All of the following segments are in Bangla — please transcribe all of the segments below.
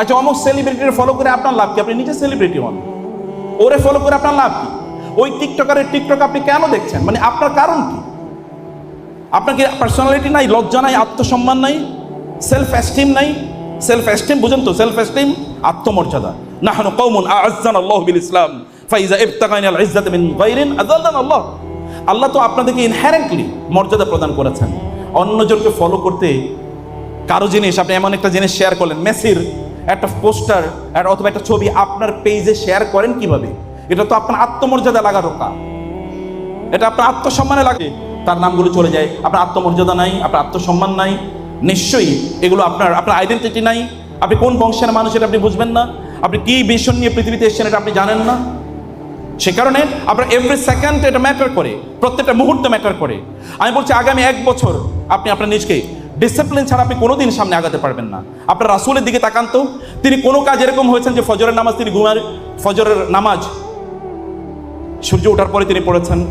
আচ্ছা অমুক সেলিব্রিটির ফলো করে আপনার লাভ কি? আপনি নিজে সেলিব্রিটি হন। ওরে ফলো করে আপনার লাভ কি? ওই টিকটকারের টিকটক আপনি কেন দেখছেন? মানে আপনার কারণ কি? আপনার কি পার্সোনালিটি নাই, লজ্জা নাই, আত্মসম্মান নাই সেলফ এস্টিম নাই? সেলফ এস্টিম বুঝেন তো সেলফ এস্টিম আত্মমর্যাদা। নাহনু কওমুন আ'আজ্জানা আল্লাহু বিল ইসলাম ফাইজা ইবতাগাইনা আল ইজ্জাতা মিন আল্লাহ আল্লাহ তো আপনাদেরকে ইনহেরেন্টলি মর্যাদা প্রদান করেছেন। অন্যজনকে ফলো করতে কারও জিনিস, আপনি এমন একটা জিনিস শেয়ার করলেন, মেসির একটা পোস্টার অথবা একটা ছবি আপনার পেজে শেয়ার করেন কীভাবে? এটা তো আপনার আত্মমর্যাদা লাগা রোকা এটা আপনার আত্মসম্মানে লাগে তার নামগুলো চলে যায়। আপনার আত্মমর্যাদা নাই, আপনার আত্মসম্মান নাই। নিশ্চয়ই এগুলো আপনার আপনার আইডেন্টিটি নাই। আপনি কোন বংশের মানুষ এটা আপনি বুঝবেন না। আপনি কি মিশন নিয়ে পৃথিবীতে এসেছেন এটা আপনি জানেন না। সে কারণে আপনার এভরি সেকেন্ড এটা ম্যাটার করে। প্রত্যেকটা মুহূর্ত ম্যাটার করে। আমি বলছি আগামী এক বছর আপনি আপনার নিজকে ডিসিপ্লিন ছাড়া আপনি কোনোদিন সামনে আগাতে পারবেন না। আপনার রাসুলের দিকে তাকান তো। তিনি কোনো কাজ এরকম হয়েছেন যে ফজরের নামাজ তিনি ঘুমার ফজরের নামাজ সূর্য ওঠার পরে তিনি পড়েছেন।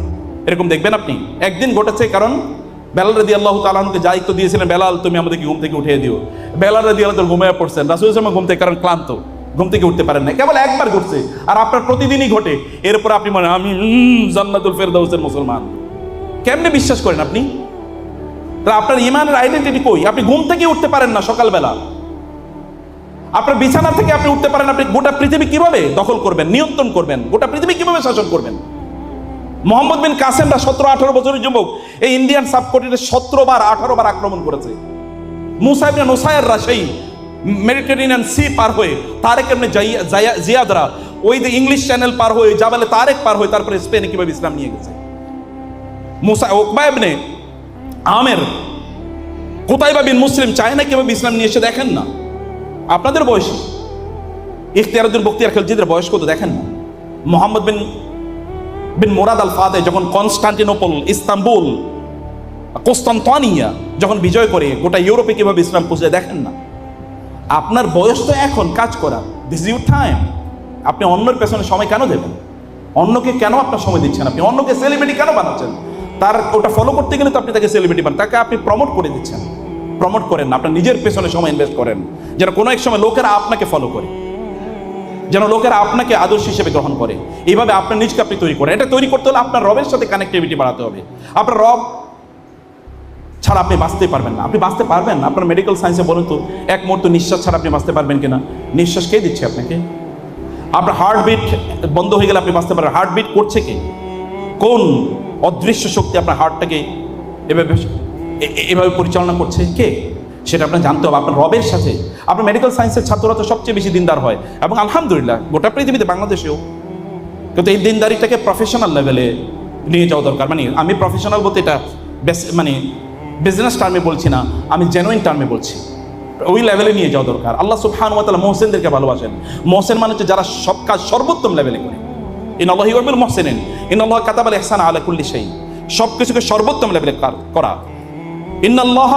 এরকম দেখবেন আপনি। একদিন ঘটেছে কারণ বেলাল রাদি আল্লাহ তালাহকে দায়িত্ব দিয়েছিলেন, বেলাল, তুমি আমাদেরকে ঘুম থেকে উঠিয়ে দিও। বেলাল রাদি আল্লাহ ঘুমিয়ে পড়ছেন। রাসুল ইসলাম ঘুম থেকে, কারণ ক্লান্ত। ঘুম থেকে উঠতে পারেন না কেবল একবার ঘটছে। আর আপনার প্রতিদিনই ঘটে। এরপর আপনি মনে আমি জান্নাতুল ফেরদাউসের মুসলমান। কেমনে বিশ্বাস করেন আপনি? আপনার ইমানের আইডেন্টিটি কই? আপনি ঘুম থেকে উঠতে পারেন না সকালবেলা। আপনার বিছানা থেকে আপনি উঠতে পারেন, আপনি গোটা পৃথিবী কীভাবে দখল করবেন, নিয়ন্ত্রণ করবেন, গোটা পৃথিবী কীভাবে শাসন করবেন? মোহাম্মদ বিন কাসেমরা সতেরো, আঠারো বছরের যুবক, এই ইন্ডিয়ান সাবকন্টিনেন্টে সতেরো বার, আঠারো বার আক্রমণ করেছে। মুসাইবিন নোসায়াররা সেই মেডিটেরিয়ান সি পার হয়ে তারেক এমনি জিয়াদরা ওই যে ইংলিশ চ্যানেল পার হয়ে জাবালে তারেক পার হয়ে তারপরে স্পেনে কীভাবে ইসলাম নিয়ে গেছে? মুসা ওকবা এমনি আমের। কোথায় বা বিন মুসলিম চায় না কীভাবে ইসলাম নিয়ে এসে দেখেন না? আপনাদের বয়স? ইখতিয়ারুদ্দিন বক্তিয়ার খেলজিদের বয়স কত দেখেন না? মোহাম্মদ বিন বিন মোরাদ আল ফাদে যখন কনস্টান্টিনোপল, ইস্তাম্বুল, কোস্তান্তনিয়া যখন বিজয় করে, গোটা ইউরোপে কীভাবে ইসলাম পৌঁছে দেখেন না? আপনার বয়স তো এখন, কাজ করা। দিস ইউর টাইম আপনি অন্যের পেছনে সময় কেন দেবেন? অন্যকে কেন আপনার সময় দিচ্ছেন? আপনি অন্যকে সেলিব্রিটি কেন বানাচ্ছেন? তার ওটা ফলো করতে গেলে তো আপনি তাকে সেলিব্রিটি বানান। তাকে আপনি প্রমোট করে দিচ্ছেন। প্রমোট করেন না। আপনার নিজের পেছনে সময় ইনভেস্ট করেন। যেন কোনো এক সময় লোকেরা আপনাকে ফলো করে। যেন লোকেরা আপনাকে আদর্শ হিসেবে গ্রহণ করে। এইভাবে আপনার নিজকে আপনি তৈরি করেন। এটা তৈরি করতে হলে আপনার রবের সাথে কানেক্টিভিটি বাড়াতে হবে। আপনার রব ছাড়া আপনি বাঁচতে পারবেন না। আপনি বাঁচতে পারবেন আপনার মেডিকেল সায়েন্সে বলুন তো, এক মুহূর্ত নিঃশ্বাস ছাড়া আপনি বাঁচতে পারবেন কিনা? নিঃশ্বাস কে দিচ্ছে আপনাকে? আপনার হার্টবিট বন্ধ হয়ে গেলে আপনি বাঁচতে পারবেন হার্টবিট করছে কে? কোন? অদৃশ্য শক্তি আপনার হার্টটাকে এভাবে এভাবে পরিচালনা করছে কে? সেটা আপনার জানতে হবে। আপনার রবের সাথে। আপনার মেডিকেল সায়েন্সের ছাত্ররা তো সবচেয়ে বেশি দিনদার হয়। এবং আলহামদুলিল্লাহ, গোটা পৃথিবীতে বাংলাদেশেও। কিন্তু এই দিনদারিটাকে প্রফেশনাল লেভেলে নিয়ে যাওয়া দরকার। মানে আমি প্রফেশনাল বলতে এটা মানে বিজনেস টার্মে বলছি না, আমি জেনুইন টার্মে বলছি। ওই লেভেলে নিয়ে যাওয়া দরকার। আল্লাহ সুবহান ওয়া তাআলা মোহসেনদেরকে ভালোবাসেন। মোহসেন মানে হচ্ছে যারা সব কাজ সর্বোত্তম লেভেলে করে। ইন আল্লাহ মোহসেনিন ইন কাতাবাল ইহসান আলা কুল্লি শাই সব কিছুকে সর্বোত্তম লেভেলে করা ইন্নাল্লাহ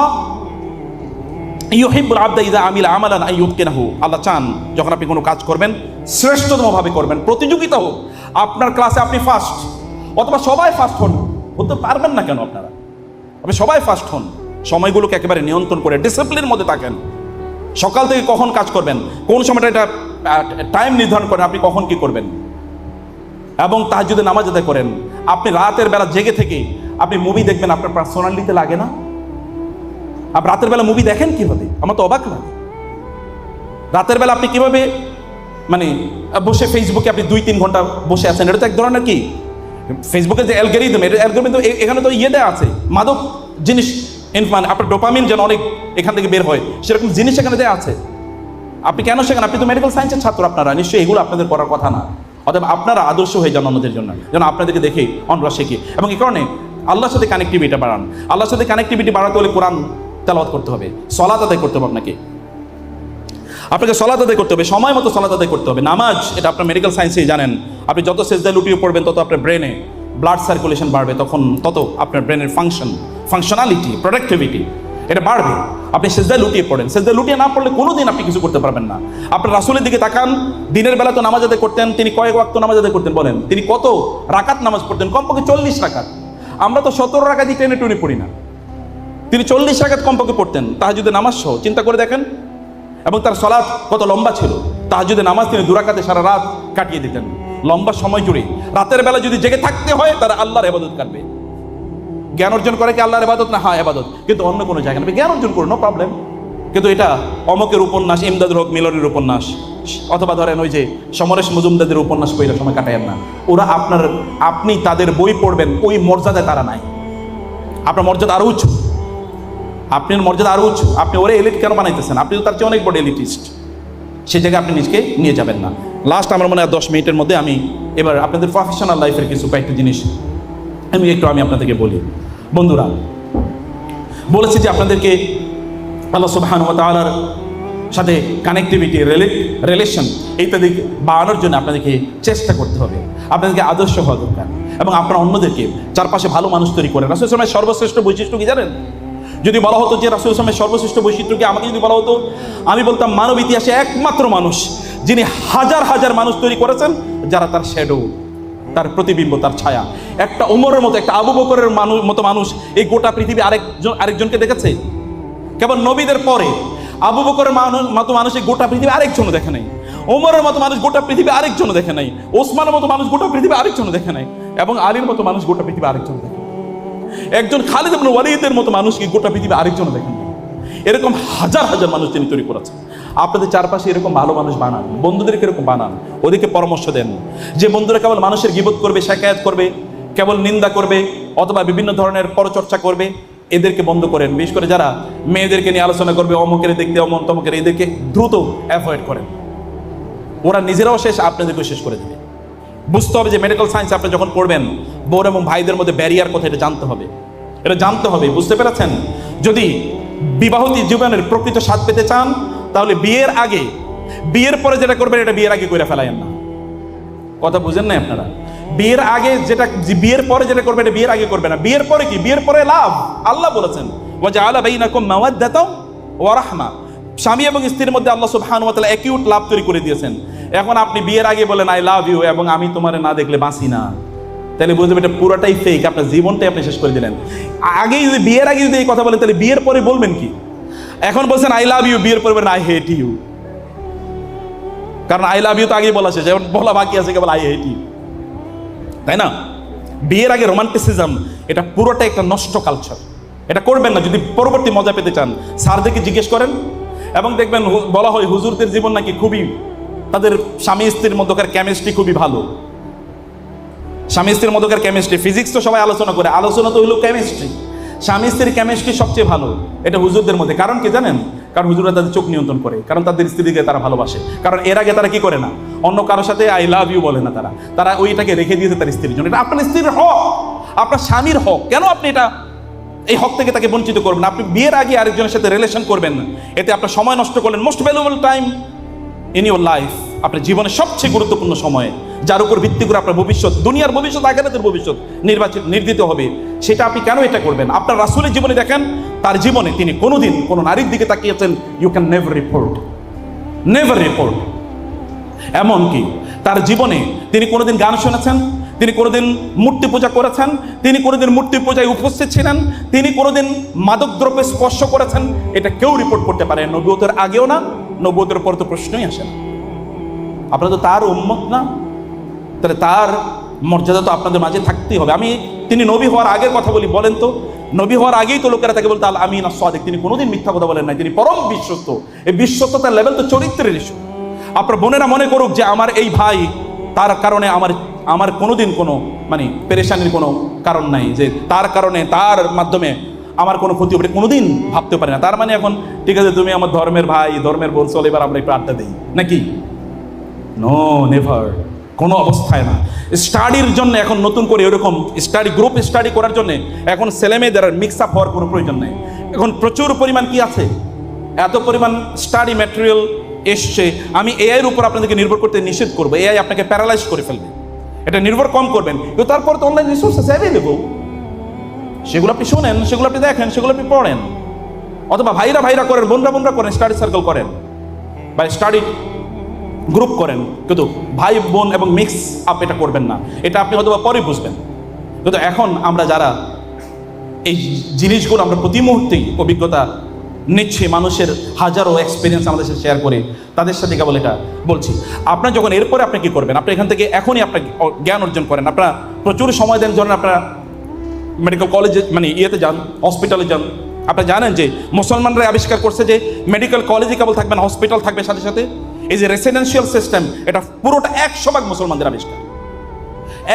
ইউহিব্বুল আবদা ইদা আমিল আমালান আই ইউতকিনাহু আল্লাহ চান, যখন আপনি কোনো কাজ করবেন, শ্রেষ্ঠতমভাবে করবেন। প্রতিযোগিতা হোক, আপনার ক্লাসে আপনি ফার্স্ট অথবা সবাই ফার্স্ট হন, হতে পারবেন না কেন আপনারা? আপনি সবাই ফার্স্ট হন, সময়গুলোকে একেবারে নিয়ন্ত্রণ করে ডিসিপ্লিনের মধ্যে থাকেন। সকাল থেকে কখন কাজ করবেন? কোন সময়টা এটা টাইম নির্ধারণ করেন, আপনি কখন কি করবেন? এবং তার যদি নামাজ আদায় করেন। আপনি রাতের বেলা জেগে থেকে আপনি মুভি দেখবেন, আপনার পার্সোনালিতে লাগে না? আপনি রাতের বেলা মুভি দেখেন কীভাবে? আমার তো অবাক লাগে। রাতের বেলা আপনি কীভাবে মানে বসে ফেসবুকে আপনি দুই তিন ঘণ্টা বসে আছেন? এটা তো এক ধরনের কি? ফেসবুকে যে অ্যালগোরিদম এটা অ্যালগোরিদম এখানে তো ইয়ে আছে। মাদক জিনিস মানে আপনার ডোপামিন যেন অনেক এখান থেকে বের হয়, সেরকম জিনিস এখানে দেওয়া আছে। আপনি কেন শেখেন আপনি তো মেডিকেল সায়েন্সের ছাত্র আপনারা, নিশ্চয়ই এগুলো আপনাদের করার কথা না। অতএব আপনারা আদর্শ হয়ে যান অন্যদের জন্য। যেন আপনাদেরকে দেখে অন্যরা শেখে এবং এই কারণে আল্লাহর সাথে কানেক্টিভিটি বাড়ান। আল্লাহর সাথে কানেক্টিভিটি বাড়াতে হলে কোরআন তেলাওয়াত করতে হবে। সলাত আদায় করতে হবে আপনাকে। আপনাকে সলাত আদায় করতে হবে, সময় মতো সলাত আদায় করতে হবে। নামাজ, এটা আপনার মেডিকেল সায়েন্সেই জানেন। আপনি যত সেজদায় লুটিয়ে পড়বেন, তত আপনার ব্রেনে ব্লাড সার্কুলেশন বাড়বে। তখন তত আপনার ব্রেনের ফাংশন ফাংশনালিটি প্রোডাক্টিভিটি এটা বাড়বে। আপনি সেজদায় লুটিয়ে পড়েন। সেজদায় লুটিয়ে না পড়লে কোনো দিন আপনি কিছু করতে পারবেন না। আপনার রাসুলের দিকে তাকান, দিনের বেলা তো নামাজ আদায় করতেন, তিনি কয়েক ওয়াক্ত নামাজ করতেন, বলেন, তিনি কত রাকাত নামাজ পড়তেন? কমপক্ষে চল্লিশ রাকাত। আমরা তো সতেরো রাকাতই টেনে টুনে পড়ি না। তিনি চল্লিশ রাকাত কমপক্ষে পড়তেন তাহা যদি নামাজ সহ। চিন্তা করে দেখেন। এবং তার সলাৎ কত লম্বা ছিল। তাহাজুদে নামাজ তিনি দুরাকাতে সারা রাত কাটিয়ে দিতেন। লম্বা সময় জুড়ে। রাতের বেলা যদি জেগে থাকতে হয়, তারা আল্লাহর এবাদত কাটবে জ্ঞান অর্জন করে কি আল্লাহর এবাদত না হ্যাঁ এবাদত কিন্তু অন্য কোনো জায়গা নেই জ্ঞান অর্জন করো নো প্রবলেম কিন্তু এটা অমকের উপন্যাস ইমদাদুল হক মিলনের উপন্যাস। অথবা ধরেন ওই যে সমরেশ মজুমদাদের উপন্যাস পড়লে সময় কাটায়েন না। ওরা আপনার, আপনি তাদের বই পড়বেন, ওই মর্যাদায় তারা নাই। আপনার মর্যাদা আরও উঁচু। আপনার মর্যাদা আরও উঁচু। আপনি ওরে এলিট কেন বানাইতেছেন? আপনি তো তার চেয়ে অনেক বড় এলিটিস্ট সেই জায়গায় আপনি নিজকে নিয়ে যাবেন না। লাস্ট আমার মনে হয় দশ মিনিটের মধ্যে আমি এবার আপনাদের প্রফেশনাল লাইফের কিছু কয়েকটা জিনিস আমি একটু, আমি আপনাদেরকে বলি। বন্ধুরা, বলেছি যে আপনাদেরকে আল্লাহ সুবহান ওয়া তাআলার সাথে কানেক্টিভিটি রিলেশন ইত্যাদি বাড়ানোর জন্য আপনাদেরকে চেষ্টা করতে হবে। আপনাদেরকে আদর্শ হওয়া দরকার। এবং আপনারা অন্যদেরকে চারপাশে ভালো মানুষ তৈরি করেন। রাসুল ইসলামের সর্বশ্রেষ্ঠ বৈশিষ্ট্য কি জানেন? যদি বলা হতো যে রাসুল ইসলামের সর্বশ্রেষ্ঠ বৈশিষ্ট্য কি আমাকে যদি বলা হতো? আমি বলতাম মানব ইতিহাসে একমাত্র মানুষ যিনি হাজার হাজার মানুষ তৈরি করেছেন, যারা তার শ্যাডো তার প্রতিবিম্ব, তার ছায়া। একটা ওমরের মতো, একটা আবু বকরের মানুষ মতো মানুষ এই গোটা পৃথিবী আরেকজন, আরেকজনকে দেখেছে? কেবল নবীদের পরে আবু বকরের মানুষ মতো মানুষ এই গোটা পৃথিবী আরেকজনও দেখে নাই। ওমরের মতো মানুষ গোটা পৃথিবী আরেকজনও দেখে নাই। ওসমানের মতো মানুষ গোটা পৃথিবী আরেকজনও দেখে নাই। এবং আলীর মতো মানুষ গোটা পৃথিবী আরেকজন দেখে একজন খালিদ ওয়ালিদের মতো মানুষ গোটা পৃথিবী আরেকজনও দেখেন নাই। এরকম হাজার হাজার মানুষ তিনি তৈরি করেছেন। আপনাদের চারপাশে এরকম ভালো মানুষ বানান বন্ধুদেরকে এরকম বানান, ওদেরকে পরামর্শ দেন। যে বন্ধুরা কেবল মানুষের গিবত করবে শেখায়াত করবে, কেবল নিন্দা করবে, অথবা বিভিন্ন ধরনের পরচর্চা করবে, এদেরকে বন্ধ করেন। বিশেষ করে যারা মেয়েদেরকে নিয়ে আলোচনা করবে, অমুকের দেখতে অমন, তমকের এদেরকে দ্রুত অ্যাভয়েড করেন। ওরা নিজেরাও শেষ, আপনাদেরকেও শেষ করে দেবে। বুঝতে হবে যে মেডিকেল সায়েন্স আপনি যখন পড়বেন বোন এবং ভাইদের মধ্যে ব্যারিয়ার কথা এটা জানতে হবে। এটা জানতে হবে, বুঝতে পেরেছেন? যদি বিবাহতী জীবনের প্রকৃত স্বাদ পেতে চান তাহলে বিয়ের আগে, বিয়ের পরে যেটা করবেন এটা বিয়ের আগে করে ফেলাইয়েন না। কথা বুঝেন না আপনারা? বিয়ের আগে যেটা বিয়ের পরে যেটা করবে এটা বিয়ের আগে করবে না। বিয়ের পরে কি? বিয়ের পরে লাভ। আল্লাহ বলেছেন ওয়াজা আলা বাইনাকুম মাওয়াদ্দাতাও ওয়া রাহমা। স্বামী এবং স্ত্রীর মধ্যে আল্লাহ সুবহানাহু ওয়া তাআলা অ্যাকিউট লাভ তৈরি করে দিয়েছেন। এখন আপনি বিয়ের আগে বলেন আই লাভ ইউ এবং আমি তোমারে না দেখলে বাঁচি না। তাহলে বুঝতে এটা পুরোটাই ফেক আপনার জীবনটাই আপনি শেষ করে দিলেন। আগেই যদি, বিয়ের আগে যদি এই কথা বলেন, তাহলে বিয়ের পরে বলবেন কি? এখন বলছেন আই লাভ ইউ বিয়ের পরে আই হেট ইউ কারণ আই লাভ ইউ তো আগেই বলা শেষ। এখন বলা বাকি আছে, কেবল আই হেট ইউ তাই না? বিয়ের আগে রোমান্টিসিজম এটা পুরোটা একটা নষ্ট কালচার এটা করবেন না, যদি পরবর্তী মজা পেতে চান। স্যারদেরকে জিজ্ঞেস করেন, এবং দেখবেন বলা হয় হুজুরদের জীবন নাকি খুবই, তাদের স্বামী স্ত্রীর মধ্যকার কেমিস্ট্রি খুবই ভালো। স্বামী স্ত্রীর মধ্যকার কেমিস্ট্রি ফিজিক্স তো সবাই আলোচনা করে, আলোচনা তো হলো কেমিস্ট্রি স্বামী স্ত্রীর কেমিস্ট্রি সবচেয়ে ভালো। এটা হুজুরদের মধ্যে। কারণ কি জানেন? কারণ হুজুররা তাদের চোখ নিয়ন্ত্রণ করে। কারণ তাদের স্ত্রীকে তারা ভালোবাসে। কারণ এর আগে তারা কি করে না? অন্য কারোর সাথে আই লাভ ইউ বলে না তারা। তারা ওইটাকে রেখে দিয়েছে তার স্ত্রীর জন্য। এটা আপনার স্ত্রীর হক। আপনার স্বামীর হক। কেন আপনি এটা এই হক থেকে তাকে বঞ্চিত করবেন আপনি বিয়ের আগে আরেকজনের সাথে রিলেশন করবেন না। এতে আপনার সময় নষ্ট করলেন। Most valuable time in your life আপনার জীবনের সবচেয়ে গুরুত্বপূর্ণ সময়, যার উপর ভিত্তি করে আপনার ভবিষ্যৎ, দুনিয়ার ভবিষ্যৎ আগামীদের ভবিষ্যৎ নির্বাচিত, নির্দিত হবে, সেটা আপনি কেন এটা করবেন আপনার রাসুলের জীবনে দেখেন, তার জীবনে তিনি কোনোদিন কোনো নারীর দিকে তাকিয়েছেন you can never report never report এমনকি তার জীবনে তিনি কোনোদিন গান শুনেছেন, তিনি কোনোদিন মূর্তি পূজা করেছেন, তিনি কোনোদিন মূর্তি পূজায় উপস্থিত ছিলেন, তিনি কোনোদিন মাদক দ্রব্যে স্পর্শ করেছেন, এটা কেউ রিপোর্ট করতে পারে না। নবুয়তের আগেও না নবুয়তের পর তো প্রশ্নই আসে না। আপনারা তো তার উন্মত না। তাহলে তার মর্যাদা তো আপনাদের মাঝে থাকতেই হবে। আমি, তিনি নবী হওয়ার আগের কথা বলি, বলেন তো, নবী হওয়ার আগেই তো লোকেরা তাকে বলতো, আল আমিন সাদিক। তিনি কোনোদিন মিথ্যা কথা বলেন না তিনি পরম বিশ্বস্ত। এই বিশ্বস্ততার লেভেল তো চরিত্রের ইস্যু আপনার বোনেরা মনে করুক যে আমার এই ভাই, তার কারণে আমার আমার কোনোদিন কোনো মানে পেরেশানির কোনো কারণ নাই। যে তার কারণে, তার মাধ্যমে আমার কোনো ক্ষতি হবে কোনোদিন ভাবতে পারে না। তার মানে এখন, ঠিক আছে, তুমি আমার ধর্মের ভাই, ধর্মের বোন চল এবার আমরা একটু আড্ডা দিই। নাকি? নো নেভার কোনো অবস্থায় না। স্টাডির জন্য এখন নতুন করে এরকম স্টাডি গ্রুপ স্টাডি করার জন্য এখন ছেলেমেয়েদের মিক্স আপ হওয়ার কোনো প্রয়োজন নেই। এখন প্রচুর পরিমাণ কি আছে? এত পরিমাণ স্টাডি ম্যাটেরিয়াল এসছে। আমি এআইয়ের উপর আপনাদেরকে নির্ভর করতে নিষেধ করব। এআই আপনাকে প্যারালাইজ করে ফেলবে। এটা নির্ভর কম করবেন। কিন্তু তারপর তো অনলাইন রিসোর্সেস অ্যাভেলেবল সেগুলো আপনি শোনেন, সেগুলো আপনি দেখেন, সেগুলো আপনি পড়েন। অথবা ভাইরা ভাইরা করেন, বোনরা বোনরা করেন স্টাডি সার্কেল করেন। বা স্টাডি গ্রুপ করেন। কিন্তু ভাই, বোন এবং মিক্স আপ এটা করবেন না। এটা আপনি হয়তো পরে বুঝবেন। কিন্তু এখন আমরা যারা এই জিনিসগুলো আমরা প্রতি মুহূর্তেই অভিজ্ঞতা নিচ্ছি, মানুষের হাজারো এক্সপিরিয়েন্স আমাদের সাথে শেয়ার করে, তাদের সাথে কেবল এটা বলছি। আপনার যখন এরপরে আপনি কি করবেন? আপনি এখান থেকে এখনই আপনার জ্ঞান অর্জন করেন। আপনারা প্রচুর সময় দেন যখন আপনারা মেডিকেল কলেজে মানে ইয়েতে যান হসপিটালে যান। আপনি জানেন যে মুসলমানরা আবিষ্কার করছে যে মেডিকেল কলেজে কেবল থাকবে না হসপিটাল থাকবে সাথে সাথে। এই যে রেসিডেন্সিয়াল সিস্টেম এটা পুরোটা একশো ভাগ মুসলমানদের আবিষ্কার।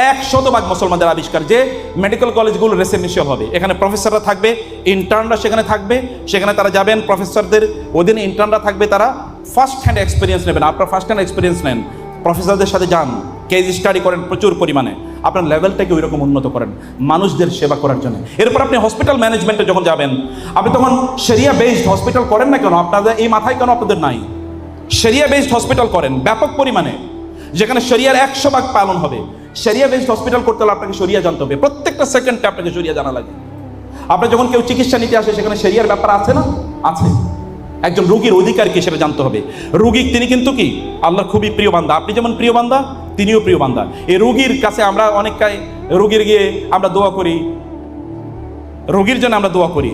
এক শতভাগ মুসলমানদের আবিষ্কার যে মেডিকেল কলেজগুলো রেসিডেন্সিয়াল হবে। এখানে প্রফেসররা থাকবে ইন্টার্নরা সেখানে থাকবে, সেখানে তারা যাবেন প্রফেসরদের অধীনে ইন্টার্নরা থাকবে, তারা ফার্স্ট হ্যান্ড এক্সপিরিয়েন্স নেবেন। আপনার ফার্স্ট হ্যান্ড এক্সপিরিয়েন্স নেন। প্রফেসরদের সাথে যান কেজ স্টাডি করেন প্রচুর পরিমাণে। আপনার লেভেলটাকে ওই রকম উন্নত করেন, মানুষদের সেবা করার জন্য। এরপর আপনি হসপিটাল ম্যানেজমেন্টে যখন যাবেন, আপনি তখন সেরিয়া বেসড হসপিটাল করেন না কেন? আপনাদের এই মাথায় কেন আপনাদের নাই? সেরিয়া বেসড হসপিটাল করেন, ব্যাপক পরিমাণে। যেখানে শরিয়ার একশো ভাগ পালন হবে। শরিয়া বেসড হসপিটাল করতে হলে আপনাকে শরিয়া জানতে হবে। প্রত্যেকটা সেকেন্ডে আপনাকে শরিয়া জানা লাগে। আপনার যখন কেউ চিকিৎসা নিতে আসে, সেখানে শরিয়ার ব্যাপার আছে না? আছে। একজন রোগীর অধিকার কি সেটা জানতে হবে। রোগী, তিনি কিন্তু কি? আল্লাহ খুবই প্রিয় বান্দা। আপনি যেমন প্রিয় বান্দা তিনিও প্রিয় বান্দা। এই রোগীর কাছে আমরা অনেকটাই রোগীর গিয়ে আমরা দোয়া করি। রোগীর জন্য আমরা দোয়া করি।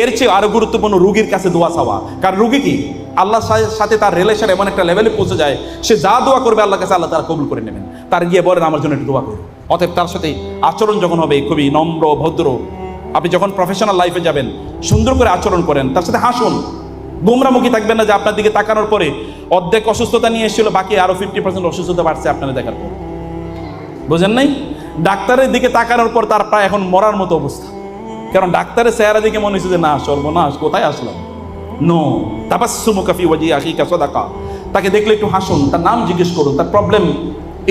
এর চেয়ে আরও গুরুত্বপূর্ণ রোগীর কাছে দোয়া চাওয়া। কারণ রোগী কি? আল্লাহর সাথে তার রিলেশন এমন একটা লেভেলে পৌঁছে যায়, সে যা দোয়া করবে আল্লাহ কাছে আল্লাহ তারা কবুল করে নেবেন। তার গিয়ে বলেন, আমার জন্য একটু দোয়া করুন অতএব তার সাথে আচরণ যখন হবে খুবই নম্র, ভদ্র। আপনি যখন প্রফেশনাল লাইফে যাবেন, সুন্দর করে আচরণ করেন, তার সাথে হাসুন। গোমরামুখী থাকবেন না যে আপনার দিকে তাকানোর পরে অর্ধেক অসুস্থতা নিয়ে এসেছিল, বাকি আরও ফিফটি পার্সেন্ট অসুস্থতা বাড়ছে আপনারা দেখার পর। বুঝেন নাই? ডাক্তারের দিকে তাকানোর পর তার প্রায় এখন মরার মতো অবস্থা। কারণ ডাক্তারের চেহারা দিকে মনে হচ্ছে যে, না, সর্বনাশ, কোথায় আসলাম নো তাপাসুমু কাফি ওয়াজি আখিকা সদাকা। তাকে দেখলে একটু হাসুন, তার নাম জিজ্ঞেস করুন, তার প্রবলেম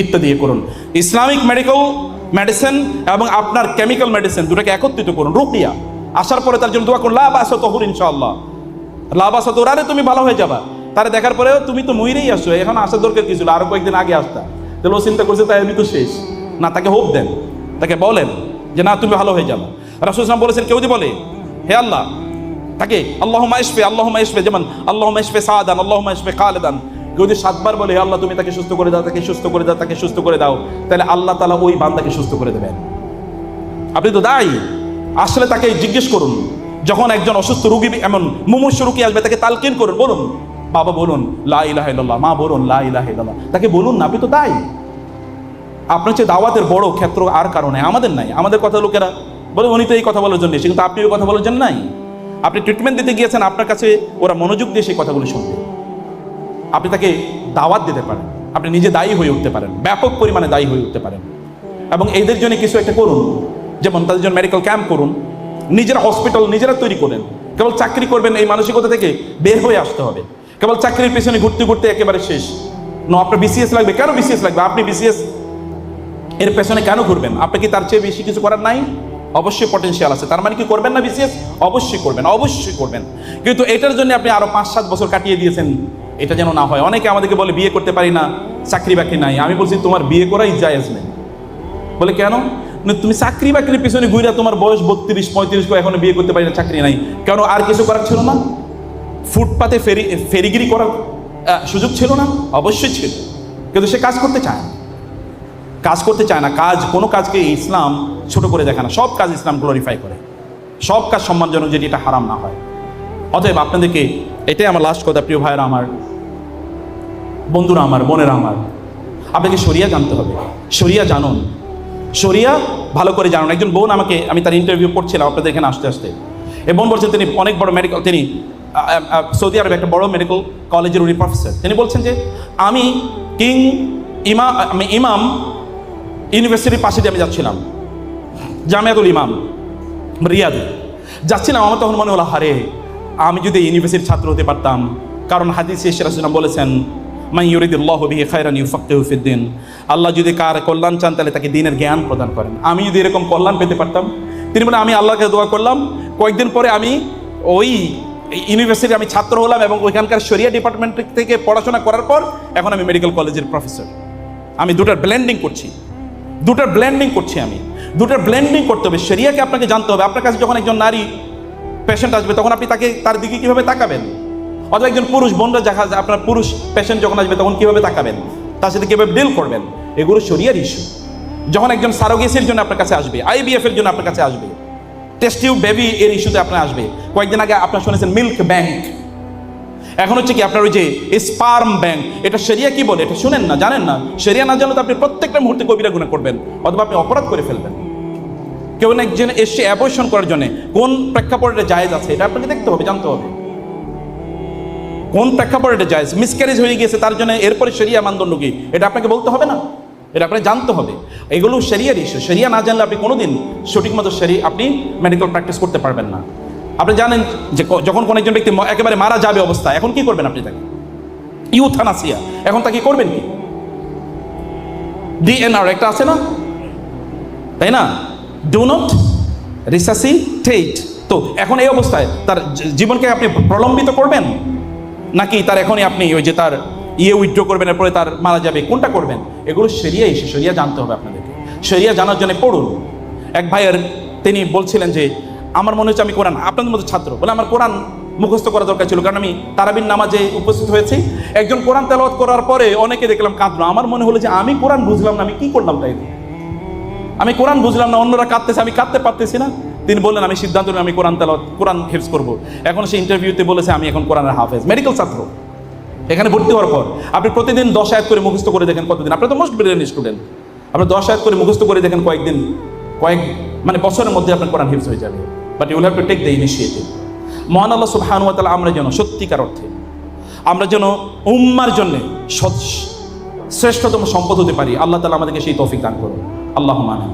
ইত্যাদি করুন। ইসলামিক মেডিকেল মেডিসিন এবং আপনার কেমিক্যাল মেডিসিন দুটাকে একত্রিত করুন রুকিয়া আসার পরে তার জন্য দোয়া করুন লাভ আসো তহুর ইনশাআল্লাহ। আসো তোর তুমি ভালো হয়ে যাবা। তারে দেখার পরেও তুমি তো মইরেই আসছো। এখন আসার দরকার কিছু ছিল? আরও কয়েকদিন আগে আসতা। তাহলে ও চিন্তা করছে, তাই আমি তো শেষ। না, তাকে হোপ দেন। তাকে বলেন যে, না, তুমি ভালো হয়ে যাবে। রাসুল ইসলাম বলেছেন, কেউ যদি বলে, হে আল্লাহ, তাকে আল্লাহ মাইশফে আল্লাহ মাইশফে যেমন আল্লাহ মাইশফে সাদান আল্লাহ মাইশফে খালেদান। কেউ যদি সাতবার বলে, হে আল্লাহ, তুমি তাকে সুস্থ করে দাও, তাকে সুস্থ করে দাও, তাকে সুস্থ করে দাও, তাহলে আল্লাহ তালা ওই বান্দাকে সুস্থ করে দেবেন। আপনি তো দায়ী। আসলে তাকে জিজ্ঞেস করুন। যখন একজন অসুস্থ রুগী এমন মুমূর্ষ রুগী আসবে, তাকে তালকিন করুন, বলুন, বাবা বলুন, লা ইলাহা ইল্লাল্লাহ, মা বলুন, লা ইলাহা ইল্লাল্লাহ। তাকে বলুন না আপনি তো দায়ী আপনার হচ্ছে দাওয়াতের বড় ক্ষেত্র আর কারণে আমাদের নাই। আমাদের কথা লোকেরা বলে, উনি তো এই কথা বলার জন্য কিন্তু আপনি ওই কথা বলার জন্য নাই। আপনি ট্রিটমেন্ট দিতে গিয়েছেন, আপনার কাছে ওরা মনোযোগ দিয়ে সেই কথাগুলো শুনবে। আপনি তাকে দাওয়াত দিতে পারেন। আপনি নিজে দায়ী হয়ে উঠতে পারেন, ব্যাপক পরিমাণে দায়ী হয়ে উঠতে পারেন। এবং এদের জন্য কিছু একটা করুন, যেমন তাদের জন্য মেডিকেল ক্যাম্প করুন নিজেরা হসপিটাল নিজেরা তৈরি করেন। কেবল চাকরি করবেন এই মানসিকতা থেকে বের হয়ে আসতে হবে। কেবল চাকরির পেছনে ঘুরতে ঘুরতে একেবারে শেষ। না আপনার বিসিএস লাগবে। কেন বিসিএস লাগবে? আপনি বিসিএস এর পেছনে কেন ঘুরবেন? আপনি কি তার চেয়ে বেশি কিছু করার নাই? অবশ্যই পটেনশিয়াল আছে। তার মানে কি করবেন না বিসিএস অবশ্যই করবেন অবশ্যই করবেন। কিন্তু এটার জন্য আপনি আরও পাঁচ সাত বছর কাটিয়ে দিয়েছেন। এটা যেন না হয়। অনেকে আমাদেরকে বলে, বিয়ে করতে পারি না চাকরি বাকরি নাই। আমি বলছি, তোমার বিয়ে করাই নেই। বলে, কেন? তুমি চাকরি বাকরির পিছনে ঘুরে তোমার বয়স বত্রিশ, পঁয়ত্রিশ এখনও বিয়ে করতে পারি না, চাকরি নাই। কেন আর কিছু করার ছিল না? ফুটপাতে ফেরি, ফেরিগিরি করার সুযোগ ছিল না? অবশ্যই ছিল। কিন্তু সে কাজ করতে চায় কাজ করতে চায় না। কাজ, কোনো কাজকে ইসলাম ছোট করে দেখে না। সব কাজ ইসলাম গ্লোরিফাই করে। সব কাজ সম্মানজনক যেটি এটা হারাম না হয়। অতএব আপনাদেরকে এটাই আমার লাস্ট কথা, প্রিয় ভাইয়েরা আমার, বন্ধুরা আমার, বোনেরা আমার। আপনাকে সরিয়া জানতে হবে। সরিয়া জানুন। সরিয়া ভালো করে জানুন। একজন বোন আমাকে, আমি তার ইন্টারভিউ করছিলাম আপনাদের এখানে আসতে আসতে। এ বোন বলছেন তিনি অনেক বড় মেডিকেল তিনি সৌদি আরবে একটা বড় মেডিকেল কলেজের উনি প্রফেসর তিনি বলছেন যে, আমি কিং ইমা, আমি ইমাম ইউনিভার্সিটির পাশে দিয়ে আমি যাচ্ছিলাম। জামিয়াতুল ইমাম, রিয়াদে। যাচ্ছিলাম, আমার তখন মনে হলো হারে আমি যদি ইউনিভার্সিটির ছাত্র হতে পারতাম। কারণ হাদিস ইসরাম বলেছেন আল্লাহ যদি কার কল্যাণ চান, তাহলে তাকে দিনের জ্ঞান প্রদান করেন। আমি যদি এরকম কল্যাণ পেতে পারতাম, তিনি বলে আমি আল্লাহকে দোয়া করলাম। কয়েকদিন পরে আমি ওই ইউনিভার্সিটি আমি ছাত্র হলাম এবং ওইখানকার শরিয়া ডিপার্টমেন্ট থেকে পড়াশোনা করার পর এখন আমি মেডিকেল কলেজের প্রফেসর। আমি দুটার ব্লেন্ডিং করছি। দুটার ব্লেন্ডিং করছি আমি। দুটার ব্লেন্ডিং করতে হবে। শরিয়াকে আপনাকে জানতে হবে। আপনার কাছে যখন একজন নারী পেশেন্ট আসবে, তখন আপনি তাকে, তার দিকে কীভাবে তাকাবেন? অথবা একজন পুরুষ দেখা যায়, আপনার পুরুষ পেশেন্ট যখন আসবে তখন কীভাবে তাকাবেন? তার সাথে কীভাবে ডিল করবেন? এগুলো শরিয়ার ইস্যু যখন একজন সারোগেসির জন্য আপনার কাছে আসবে আইবিএফ এর জন্য আপনার কাছে আসবে টেস্টিউ বেবি এর ইস্যুতে আপনার আসবে। কয়েকদিন আগে আপনার শুনেছেন মিল্ক ব্যাংক এখন হচ্ছে কি আপনার ওই যে স্পার্ম ব্যাংক এটা সেরিয়া কি বলে? এটা শুনেন না, জানেন না? সেরিয়া না জানলে তো আপনি প্রত্যেকটা মুহূর্তে কবিরা গুণা করবেন, অথবা আপনি অপরাধ করে ফেলবেন। কেউ একজন এসে অ্যাবর্শন করার জন্য কোন প্রেক্ষাপটে জায়েজ আছে, এটা আপনাকে দেখতে হবে, জানতে হবে। কোন প্রেক্ষাপটে জায়েজ মিসক্যারেজ হয়ে গিয়েছে, তার জন্য এরপরে সেরিয়া মানদণ্ড কি এটা আপনাকে বলতে হবে না? এটা আপনাকে জানতে হবে। এগুলো সেরিয়ার ইস্যু সেরিয়া না জানলে আপনি কোনোদিন সঠিক মতো সেরি আপনি মেডিকেল প্র্যাকটিস করতে পারবেন না। আপনি জানেন যে যখন কোনো একজন ব্যক্তি একেবারে মারা যাবে অবস্থা, এখন কি করবেন আপনি তাকে? ইউথানাসিয়া এখন তাকে করবেন কি? ডিএনআর একটা আছে না? তাই না? ডু নট রিসাসিটেট তো এখন এই অবস্থায় তার জীবনকে আপনি প্রলম্বিত করবেন? নাকি তার এখনই আপনি ওই যে তার ইয়ে উইথড্র করবেন, এরপরে তার মারা যাবে? কোনটা করবেন? এগুলো সেরিয়া এসে সেরিয়া জানতে হবে আপনাদেরকে। সেরিয়া জানার জন্য পড়ুন। এক ভাইয়ের, তিনি বলছিলেন যে, আমার মনে হচ্ছে আমি কোরআন আপনাদের মতো ছাত্র। বলে, আমার কোরআন মুখস্থ করা দরকার ছিল, কারণ আমি তারাবিন নামাজে উপস্থিত হয়েছি। একজন কোরআন তেলাওয়াত করার পরে অনেকে দেখলাম কাঁদলো। আমার মনে হলো যে, আমি কোরআন বুঝলাম না, আমি কি করলাম তাই আমি কোরআন বুঝলাম না, অন্যরা কাঁদতেছে, আমি কাঁদতে পারতেছি না। তিনি বললেন, আমি সিদ্ধান্ত নিলাম, আমি কোরআন তেলাওয়াত, কোরআন হেফজ করব। এখন সে ইন্টারভিউতে বলেছে, আমি এখন কোরআনের হাফেজ মেডিকেল ছাত্র। এখানে ভর্তি হওয়ার পর, আপনি প্রতিদিন দশ আয়াত করে মুখস্থ করে দেখেন কতদিন। আপনি তো মোস্ট ব্রিলিয়েন্ট স্টুডেন্ট আপনি দশ আয়াত করে মুখস্থ করে দেখেন কয়েকদিন, কয়েক মানে বছরের মধ্যে আপনার কোরআন হিফজ হয়ে যাবে। But you'll have to take the initiative মহান আল্লাহ সুবহানুয়া তালা আমরা যেন সত্যিকার অর্থে, আমরা যেন উম্মার জন্যে শ্রেষ্ঠতম সম্পদ হতে পারি, আল্লাহ তালা আমাদেরকে সেই তৌফিক দান করুন। আল্লাহ মানে